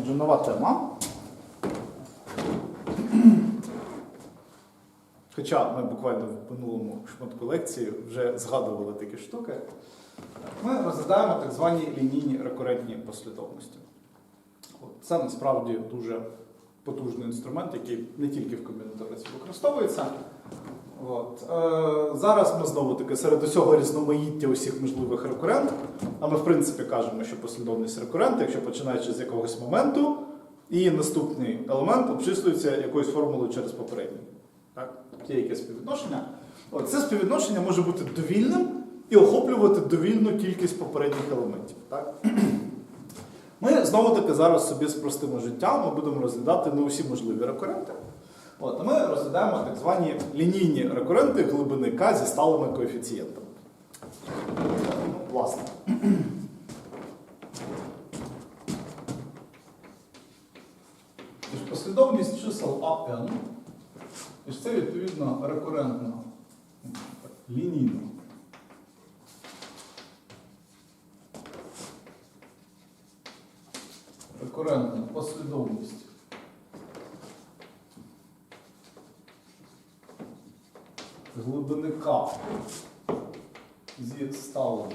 Отже, нова тема. Хоча ми буквально в минулому шматку лекції вже згадували такі штуки, ми розглядаємо так звані лінійні рекурентні послідовності. Це насправді дуже потужний інструмент, який не тільки в комбінаториці використовується. От. Е, зараз ми знову таки серед усього різноманіття усіх можливих рекурентів, а ми в принципі кажемо, що послідовність рекурента, якщо починаючи з якогось моменту, і наступний елемент обчислюється якоюсь формулою через попередній. Так? Є якесь співвідношення. От, це співвідношення може бути довільним і охоплювати довільну кількість попередніх елементів. Так? Ми знову таки зараз собі спростимо життя, ми будемо розглядати не усі можливі рекуренти. От, ми розглядаємо так звані лінійні рекуренти глибини К зі сталими коефіцієнтами. Власне. Послідовність чисел АН, і це відповідно рекурентна лінійна. Рекурентна послідовність глибини зі сталими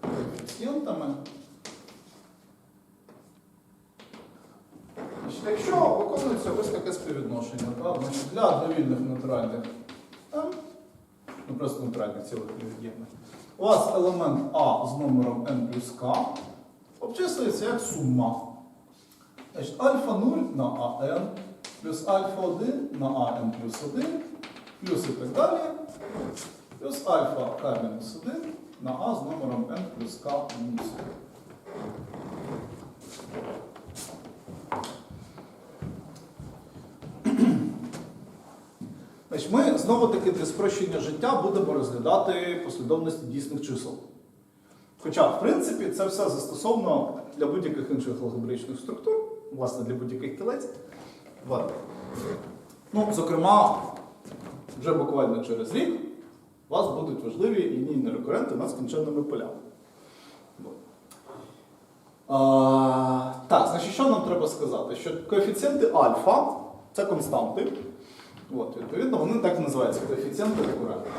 коефіцієнтами. Якщо виконується ось таке співвідношення, значить, для довільних нейтральних М, ну просто нейтральних цілих невід'ємних, у вас елемент А з номером n плюс К обчислюється як сума. Альфа 0 на АН плюс альфа 1 на АН плюс 1 плюс і так далі, плюс альфа К мінус 1 на А з номером n плюс К мінус 1. Ми знову-таки для спрощення життя будемо розглядати послідовності дійсних чисел. Хоча, в принципі, це все застосовано для будь-яких інших алгебраїчних структур, власне, для будь-яких кілець. Ну, зокрема, вже буквально через рік у вас будуть важливі лінійні рекуренти над скінченними полями. А, так, значить, що нам треба сказати? Що коефіцієнти альфа це константи. От, відповідно, вони так називаються коефіцієнти рекуренту.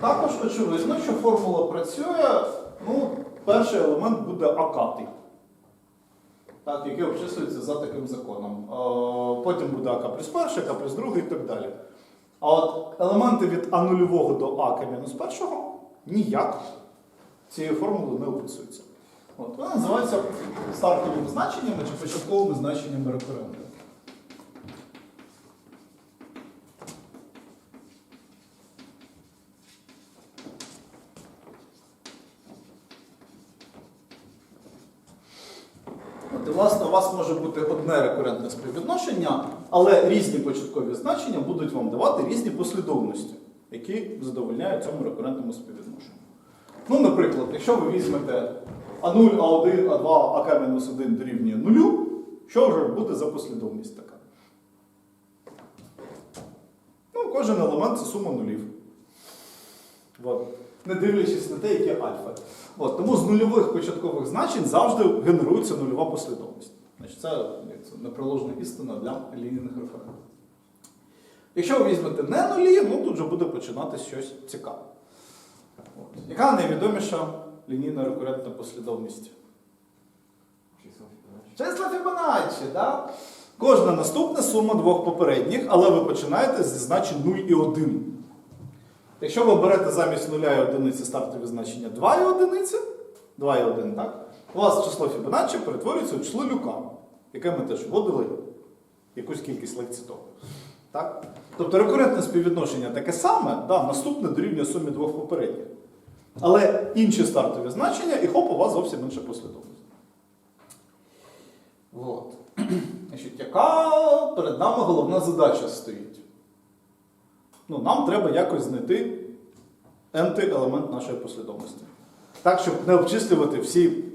Також очевидно, що формула працює, ну, перший елемент буде акатий, так, який обчислюється за таким законом. Е, Потім буде АК плюс перший, АК плюс другий і так далі. А от елементи від А нульового до АК мінус першого ніяк цією формулою не описуються. От, вони називаються стартовими значеннями чи початковими значеннями рекуренту. От, і, власне, у вас може бути одне рекурентне співвідношення, але різні початкові значення будуть вам давати різні послідовності, які задовольняють цьому рекурентному співвідношенню. Ну, наприклад, якщо ви візьмете А0, А1, А2, АК-1 дорівнює 0, що вже буде за послідовність така? Ну, кожен елемент це сума нулів. От. Не дивлячись на те, які альфа. От, тому з нульових початкових значень завжди генерується нульова послідовність. Значить, це, неприложна істина для лінійних референтів. Якщо ви візьмете не нулі, ну тут вже буде починатися щось цікаве. От. Яка найвідоміша лінійна рекурентна послідовність? Числа Фібоначчі, да? Кожна наступна сума двох попередніх, але ви починаєте зі значень 0 і 1. Якщо ви берете замість нуля і одиниці стартові значення 2 і одиниці, 2 і 1, так? У вас число Фібоначчі перетворюється у число Люка, яке ми теж вводили якусь кількість лекцій тому. Так? Тобто рекурентне співвідношення таке саме, да, наступне дорівнює сумі двох попередніх. Але інші стартові значення, і хоп, у вас зовсім інша послідовність. От. Значить, яка перед нами головна задача стоїть? Ну, нам треба якось знайти n елемент нашої послідовності. Так, щоб не обчислювати всі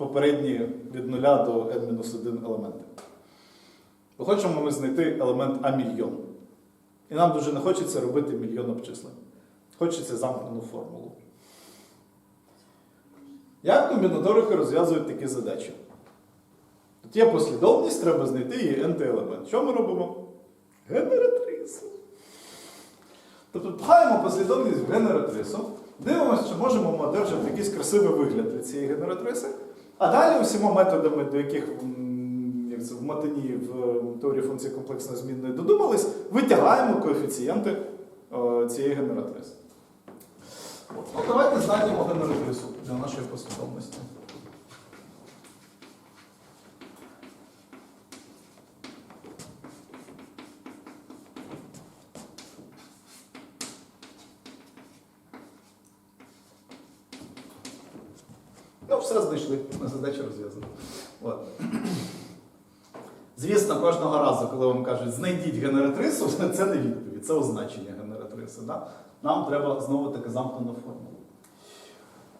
попередні від 0 до n-1 елементи. Бо хочемо ми знайти елемент А мільйон. І нам дуже не хочеться робити мільйон обчислень. Хочеться замкнену формулу. Як комбінаторики розв'язують такі задачі? Тут є послідовність, треба знайти її n-елемент. Що ми робимо? Генератрису. Тобто пхаємо послідовність в генератрису, дивимося, чи можемо ми одержати якийсь красивий вигляд від цієї генератриси. А далі усіма методами, до яких як це, в матині в теорії функції комплексної змінної додумались, витягаємо коефіцієнти е, цієї генератриси. От. Ну, давайте знайдемо генератрису для нашої послідовності. Ну, все знайшли, задача розв'язана. Звісно, кожного разу, коли вам кажуть, знайдіть генератрису, це не відповідь, це означення генератриси. Да? Нам треба знову таки замкнену формулу.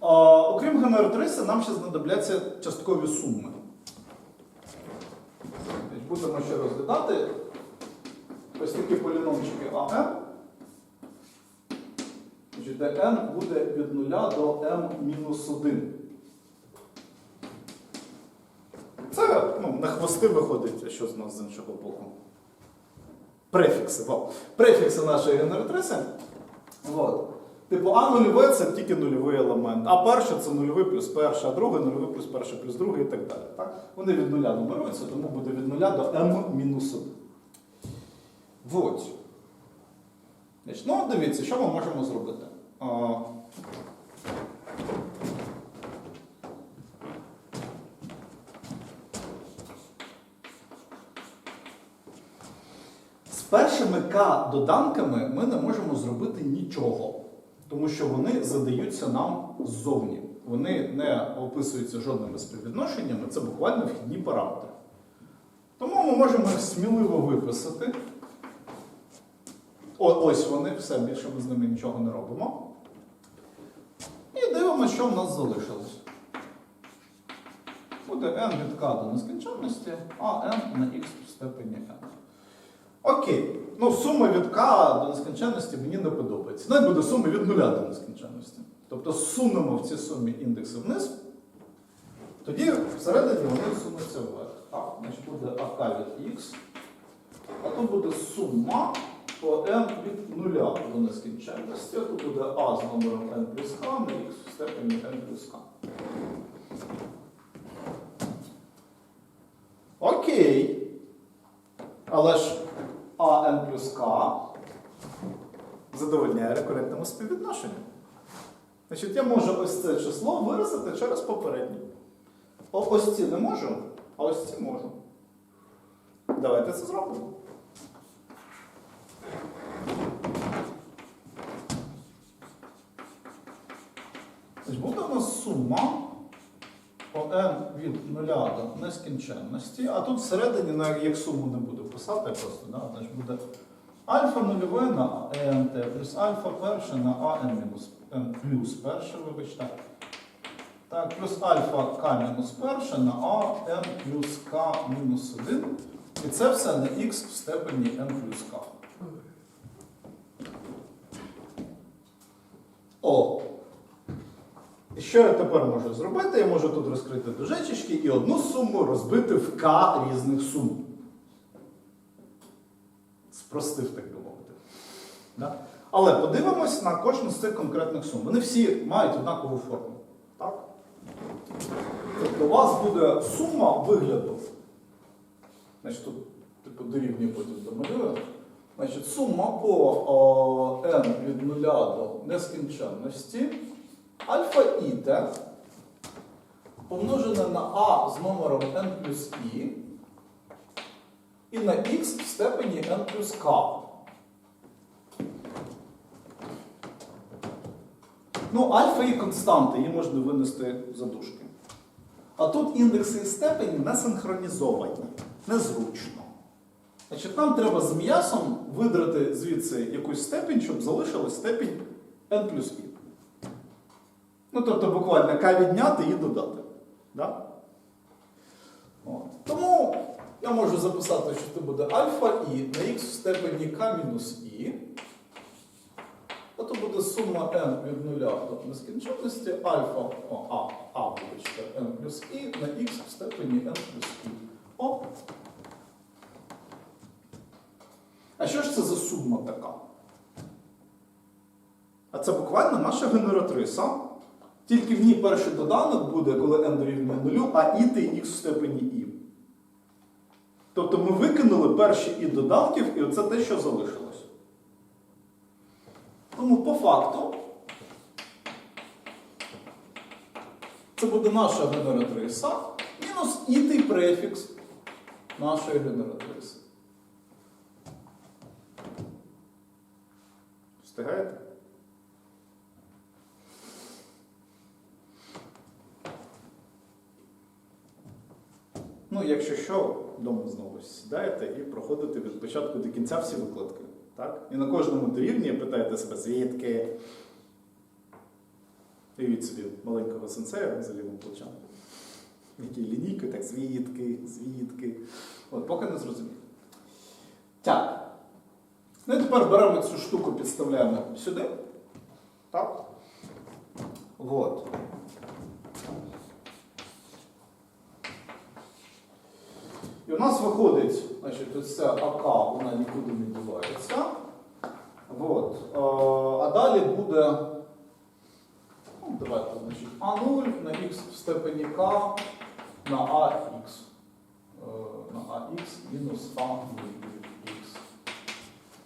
А, окрім генератриси, нам ще знадобляться часткові суми. Будемо ще розглядати ось такі поліномчики АМ. Де n буде від 0 до m-1. Це ну, на хвости виходить, що з нас з іншого боку. Префікси. Во. Префікси нашої генератриси. От. Типу, А нульове це тільки нульовий елемент. А перше це нульовий плюс перше, а друге нульовий плюс перше плюс друге і так далі. Так? Вони від нуля нумеруються, тому буде від нуля до m-1. Вот. Ну, дивіться, що ми можемо зробити. Першими К-доданками ми не можемо зробити нічого, тому що вони задаються нам ззовні. Вони не описуються жодними співвідношеннями, це буквально вхідні параметри. Тому ми можемо їх сміливо виписати. О, ось вони, все, більше ми з ними нічого не робимо. І дивимося, що в нас залишилось. Буде n від k до нескінченності, а n на x в степені n. Окей. Ну, сума від k до нескінченності мені не подобається. Навіть буде сума від 0 до нескінченності. Тобто сунемо в цій сумі індекси вниз, тоді всередині вони сунуться вверх. Так, значить буде АК від x, а тут буде сума по n від 0 до нескінченності. Тут буде А з номером n плюс k на x в степені n плюс k. Окей. Але ж АН плюс К задовольняє рекурентному співвідношенню. Значить, я можу ось це число виразити через попереднє. Ось ці не можу, а ось ці можу. Давайте це зробимо. Буде у нас сума по n від 0 до нескінченності, а тут всередині, як суму не буду писати просто, да, значить буде альфа нульове на nt плюс альфа перше на an плюс перше, вибачте. Так, плюс альфа k мінус перше на a n плюс k мінус 1. І це все на x в степені n плюс k. О! Що я тепер можу зробити? Я можу тут розкрити дужечечки і одну суму розбити в К різних сум. Спростив, так би мовити. Да? Але подивимось на кожну з цих конкретних сум. Вони всі мають однакову форму. Так? Тобто у вас буде сума вигляду. Значить, тут типу, дорівнює потім домалюю. Значить, сума по о, n від 0 до нескінченності альфа іте помножене на а з номером n плюс і і на х в степені n плюс k. Ну, альфа є константа, її можна винести за дужки. А тут індекси і степені не синхронізовані, незручно. Значить, нам треба з м'ясом видрати звідси якусь степінь, щоб залишилась степінь n плюс і. Ну, тобто буквально k відняти і додати. Да? От. Тому я можу записати, що це буде альфа і на х в степені k мінус і. А то буде сума n від 0 до нескінченності альфа, о, а, а, вибачте, n плюс і на х в степені n плюс і. О. А що ж це за сума така? А це буквально наша генератриса. Тільки в ній перший доданок буде, коли n дорівнює 0, а і ти х в степені і. Тобто ми викинули перші і доданків, і оце те, що залишилось. Тому по факту це буде наша генератриса мінус ітий префікс нашої генератриси. Встигаєте? Ну, якщо що, вдома знову сідаєте і проходите від початку до кінця всі викладки. Так? І на кожному дорівнює питаєте себе, звідки. Уявіть собі маленького сенсея за лівим плечем. Які лінійки, так звідки, звідки. От, поки не зрозумів. Так. Ну і тепер беремо цю штуку, підставляємо сюди. Так. От. У нас виходить, значить, ось ця АК, вона нікуди не дівається. От. А далі буде. Ну, давайте, значить, А0 на х в степені К на АХ. Е, На АХ мінус А х.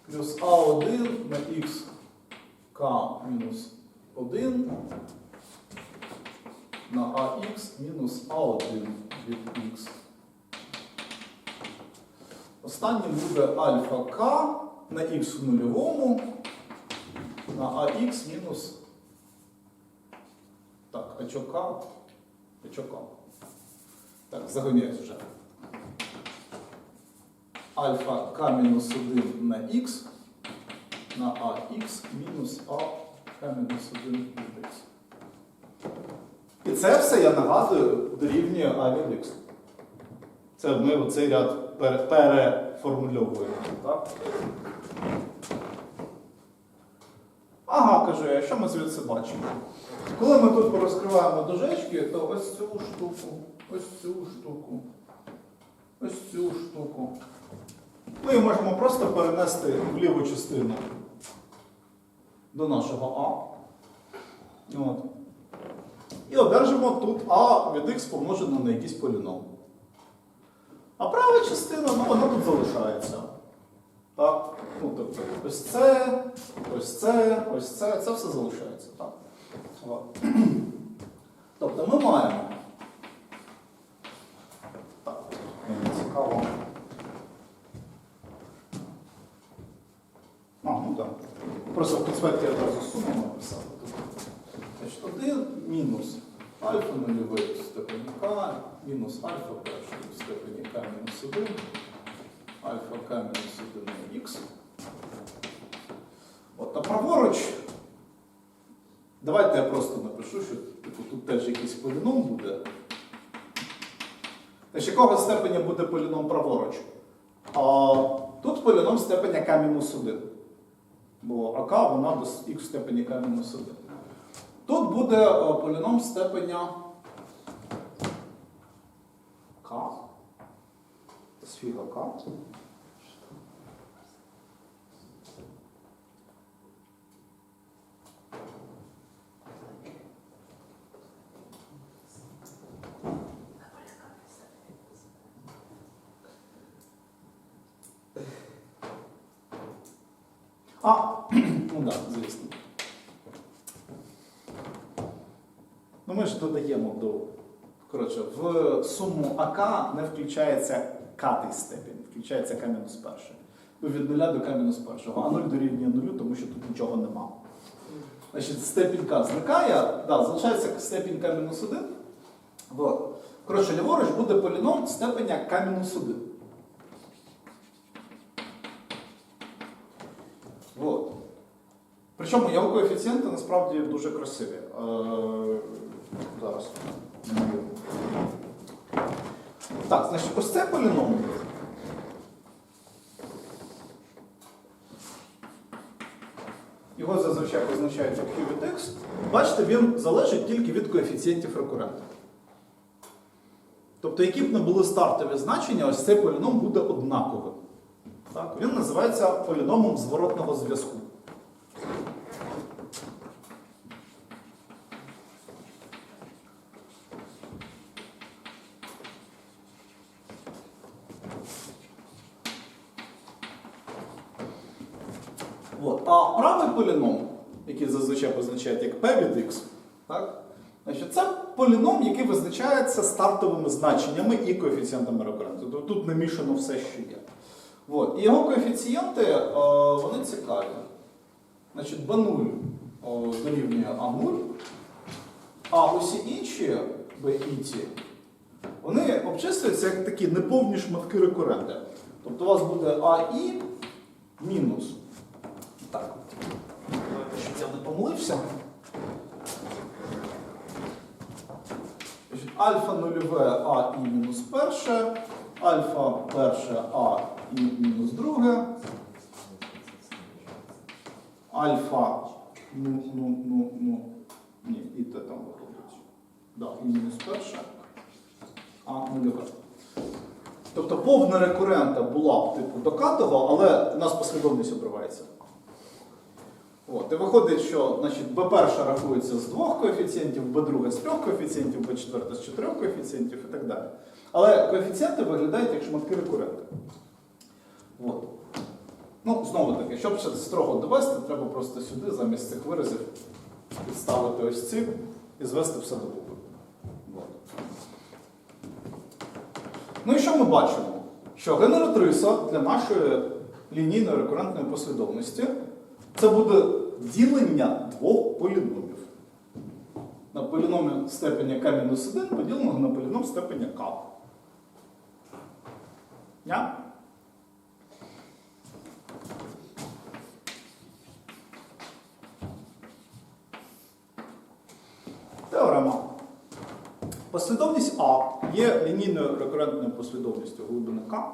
Плюс А1 на х мінус 1 на АХ мінус А1 від х. Останнім буде альфа К на х в нульовому на АХ мінус. Так, а чо К? Так, загоняюсь вже. Альфа К мінус 1 на х на АХ мінус А К мінус 1 від х. І це все, я нагадую, дорівнює А від х. Це ми оцей ряд переформульовуємо. Так? Ага, кажу я, що ми звідси бачимо? Коли ми тут порозкриваємо дужечки, то ось цю штуку, ось цю штуку, ось цю штуку. Ми можемо просто перенести в ліву частину до нашого А. От. І одержимо тут А від х помножено на якийсь поліном. А права частина, ну вона тут залишається. Так? Ну, тобто, ось це, ось це, ось це, це все залишається. Так? Тобто ми маємо. Так, мені цікаво. А, ну так. Просто в конспекті я одразу суму написав. Значить, 1 мінус альфа нульовий в степені k, мінус альфа перший в степені k мінус 1, альфа k мінус 1 на х. От, а праворуч, давайте я просто напишу, що типу, тут теж якийсь поліном буде. Значить, якого степеня буде поліном праворуч? А, тут поліном степеня k мінус 1. Бо АК вона до х в степені k мінус 1. Тут буде е, поліном степеня К. Сфіга К. А, ну так, звісно. Ну ми ж додаємо до. Коротше, в суму АК не включається катий степінь, включається К мінус перший. Ну, від 0 до К мінус першого. А 0 дорівнює 0, тому що тут нічого нема. Значить, степінь К зникає, да, залишається степінь К мінус 1. Вот. Коротше, ліворуч буде поліном степеня К мінус 1. Вот. Причому його коефіцієнти насправді дуже красиві. Зараз. Так, значить, ось це поліном. Його зазвичай позначають як q від x. Бачите, він залежить тільки від коефіцієнтів рекурента. Тобто, які б не були стартові значення, ось цей поліном буде однаковим. Так? Він називається поліномом зворотного зв'язку. От. А правий поліном, який зазвичай позначають як p від x, так? Значить, це поліном, який визначається стартовими значеннями і коефіцієнтами рекуренту. Тобто тут намішано все, що є. От. І його коефіцієнти е, вони цікаві. Значить, B0 о, дорівнює А0, а усі інші B і ті, вони обчислюються як такі неповні шматки рекурента. Тобто у вас буде АІ мінус. Так, щоб я не помилився. Альфа нульове А і мінус перше, альфа перше А і мінус друге, альфа ну, ну, ну, ну, ні, і те там виходить. Да, і мінус перше, А нульове. Тобто повна рекурента була б типу докатого, але у нас послідовність обривається. От, і виходить, що значить, B1 рахується з двох коефіцієнтів, B2 з трьох коефіцієнтів, B4 з чотирьох коефіцієнтів і так далі. Але коефіцієнти виглядають як шматки рекурента. От. Ну, знову таки, щоб ще строго довести, треба просто сюди замість цих виразів підставити ось ці і звести все докупи. От. Ну і що ми бачимо? Що генератриса для нашої лінійної рекурентної послідовності це буде ділення двох поліномів. На поліном степеня k-1 поділеного на поліном степеня k. Я? Теорема. Послідовність А є лінійною рекурентною послідовністю глибини К.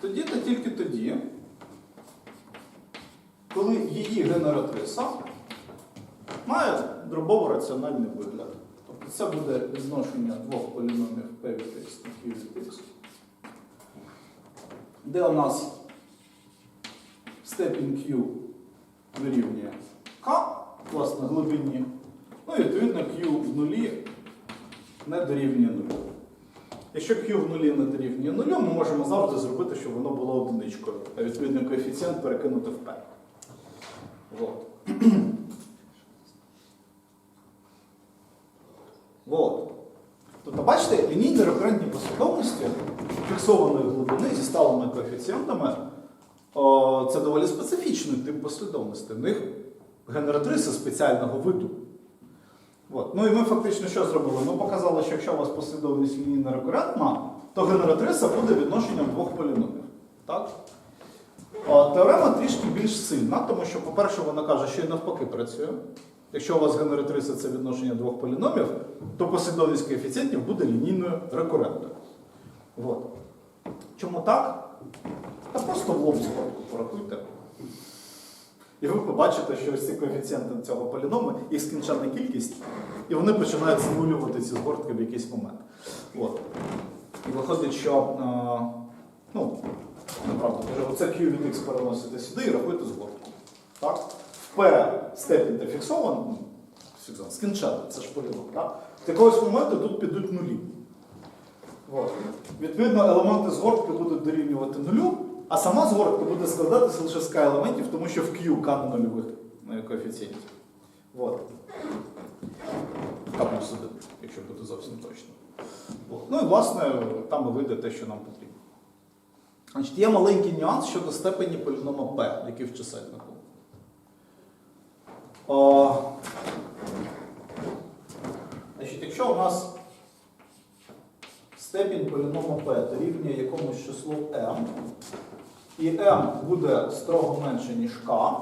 Тоді та тільки тоді, коли її генератриса має дробово-раціональний вигляд. Тобто це буде відношення двох поліномів P від x і Q від x, де у нас степінь Q дорівнює K, власне, глибині, ну і відповідно Q в нулі не дорівнює нулю. Якщо Q в нулі не дорівнює нулю, ми можемо завжди зробити, щоб воно було одиничкою, а відповідно коефіцієнт перекинути в P. Вот. Вот. Тобто, бачите, лінійні рекурентні послідовності фіксованої глибини зі сталими коефіцієнтами о, це доволі специфічний тип послідовності. В них генератриси спеціального виду. От. Ну і ми фактично що зробили? Ми показали, що якщо у вас послідовність лінійна рекурентна, то генератриса буде відношенням двох поліномів. Так? Теорема трішки більш сильна, тому що, по-перше, вона каже, що і навпаки працює. Якщо у вас генератриса це відношення двох поліномів, то послідовність коефіцієнтів буде лінійною рекурентною. От. Чому так? Та просто в лоб згодку порахуйте. І ви побачите, що ось ці коефіцієнти цього поліному, їх скінченна кількість, і вони починають знулювати ці згортки в якийсь момент. От. І виходить, що. е, ну, Неправда, каже, оце Q від X переносите сюди і рахуєте згортку. Так? В P степінь де фіксовано, ну, скінчено, це ж полінок. Так? З моменту тут підуть нулі. От. Відповідно, елементи згортки будуть дорівнювати нулю, а сама згортка буде складатися лише з К елементів, тому що в Q К на нульових на коефіцієнті. От. К плюс 1, якщо бути зовсім точно. От. Ну і власне там і вийде те, що нам потрібно. Значить, Є маленький нюанс щодо степені полінома P, який в чисельнику. О, значить, якщо у нас степінь полінома p дорівнює якомусь числу m, і m буде строго менше, ніж k,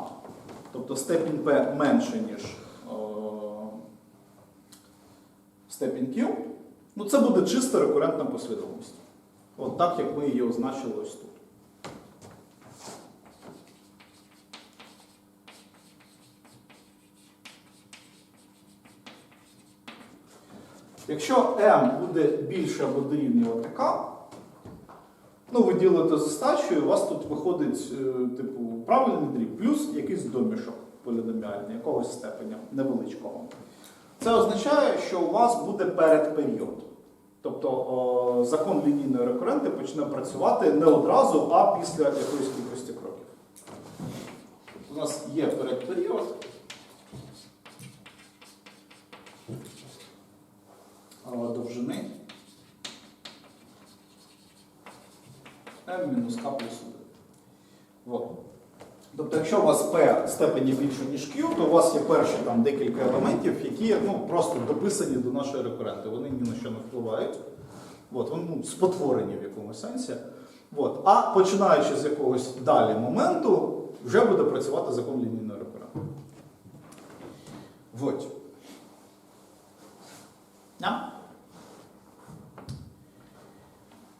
тобто степінь p менше, ніж е, степінь Q, ну це буде чисто рекурентна послідовність. От так, як ми її означили ось тут. Якщо m буде більше або дорівнювати k, ну ви ділите з остачею, у вас тут виходить е, типу правильний дріб, плюс якийсь домішок поліноміальний, якогось степеня невеличкого. Це означає, що у вас буде передперіод. Тобто закон лінійної рекуренти почне працювати не одразу, а після якоїсь кількості кроків. У нас є передперіод. довжини m мінус k плюс 1. От. Якщо у вас p степені більше, ніж q, то у вас є перші там декілька елементів, які ну, просто дописані до нашої рекуренти. Вони ні на що не впливають. От, вони ну, спотворені в якомусь сенсі. От. А починаючи з якогось далі моменту, вже буде працювати закон лінійної рекуренти. Вот. Да?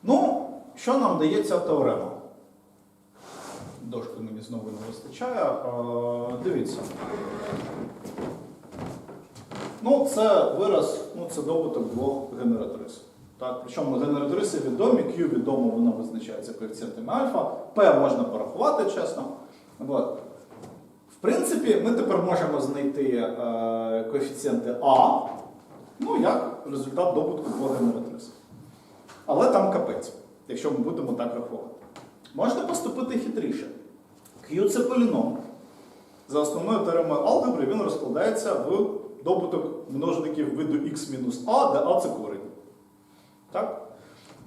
Ну, що нам дає ця теорема? Дошки мені знову не вистачає. Дивіться. Ну, це вираз, ну, це добуток двох генератрис. Так? Причому генератриси відомі, Q відомо, вона визначається коефіцієнтами альфа, P можна порахувати чесно. От. В принципі, ми тепер можемо знайти е, коефіцієнти А, ну, як результат добутку двох генератрис. Але там капець, якщо ми будемо так рахувати. Можна поступити хитріше. Q це поліном. За основною теоремою алгебри він розкладається в добуток множників виду x-а, де а це корінь. Так?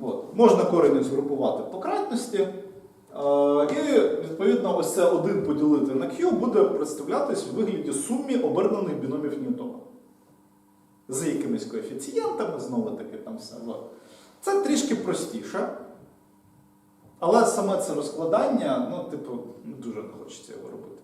От. Можна корені згрупувати по кратності. Е, і, відповідно, ось це 1 поділити на Q буде представлятись у вигляді сумі обернених біномів Ньютона. З якимись коефіцієнтами, знову таки там все. Це трішки простіше. Але саме це розкладання, ну, типу, дуже не хочеться його робити.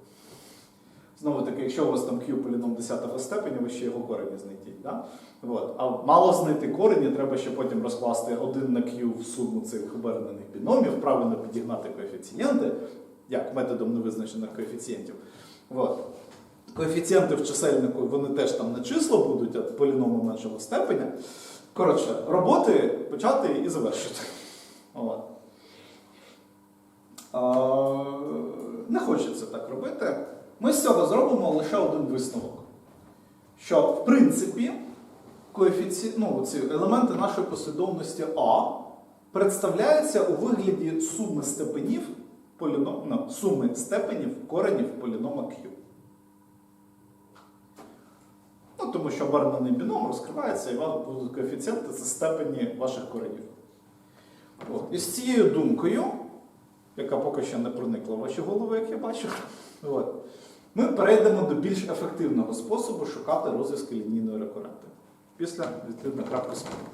Знову таки, якщо у вас там Q поліном 10 степеня, ви ще його корені знайдіть. Да? От. А мало знайти корені, треба ще потім розкласти 1 на Q в суму цих обернених біномів, правильно підігнати коефіцієнти, як методом невизначених коефіцієнтів. От. Коефіцієнти в чисельнику, вони теж там не числа будуть, а поліноми меншого степеня. Коротше, роботи почати і завершити. От. Не хочеться так робити. Ми з цього зробимо лише один висновок. Що, в принципі, коефіці... ну, ці елементи нашої послідовності А представляються у вигляді суми степенів поліном... ну, суми степенів коренів полінома Q. Ну, тому що обернений біном розкривається, і у вас будуть коефіцієнти це степені ваших коренів. І з цією думкою, яка поки що не проникла в ваші голови, як я бачу, от, ми перейдемо до більш ефективного способу шукати розв'язки лінійної рекуренти. Після відповідно крапки спільної.